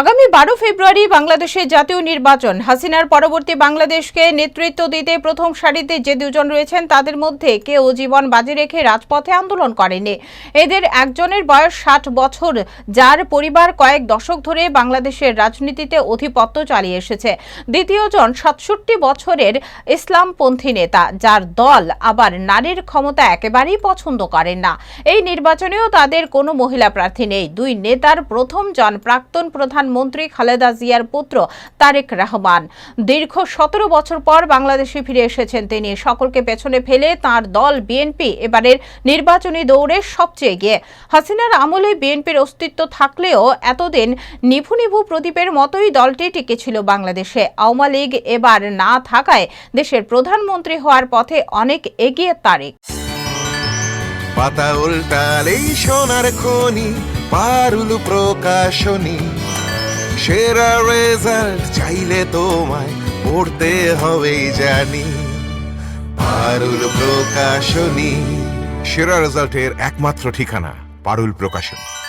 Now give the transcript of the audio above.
আগামী বারো ফেব্রুয়ারি বাংলাদেশের জাতীয় নির্বাচন। হাসিনার পরবর্তী বাংলাদেশকে নেতৃত্ব দিতে প্রথম সারিতে যে দুজন রয়েছেন, তাদের মধ্যে কেউ জীবন বাজি রেখে রাজপথে আন্দোলন করেনি এদের একজনের বয়স ষাট বছর, যার পরিবার কয়েক দশক ধরে বাংলাদেশের রাজনীতিতে অধিপত্য চালিয়ে এসেছে। দ্বিতীয়জন সাতষট্টি বছরের ইসলামপন্থী নেতা, যার দল আবার নারীর ক্ষমতা একেবারেই পছন্দ করেন না। এই নির্বাচনেও তাদের কোনো মহিলা প্রার্থী নেই। দুই নেতার প্রথম জন প্রাক্তন প্রধানমন্ত্রী খালেদা জিয়ার পুত্র তারেক রহমান। দীর্ঘ সতেরো বছর পর বাংলাদেশে ফিরে এসেছেন তিনি। সকলকে পেছনে ফেলে তার দল বিএনপি এবারের নির্বাচনী দৌড়ে সবচেয়ে এগিয়ে। হাসিনার আমলে বিএনপির অস্তিত্ব থাকলেও এতদিন নিভু নিভু প্রদীপের মতোই দলটি টিকেছিল বাংলাদেশে। আওয়ামী লীগ এবার না থাকায় দেশের প্রধানমন্ত্রী হওয়ার পথে অনেক এগিয়ে তারেক। পাতা উল্টালেই সোনার খনি, পারুল প্রকাশনী। সেরা রেজাল্ট চাইলে তোমায় পড়তে হবে জানি। পারুল প্রকাশনী। সেরা রেজাল্টের একমাত্র ঠিকানা পারুল প্রকাশনী।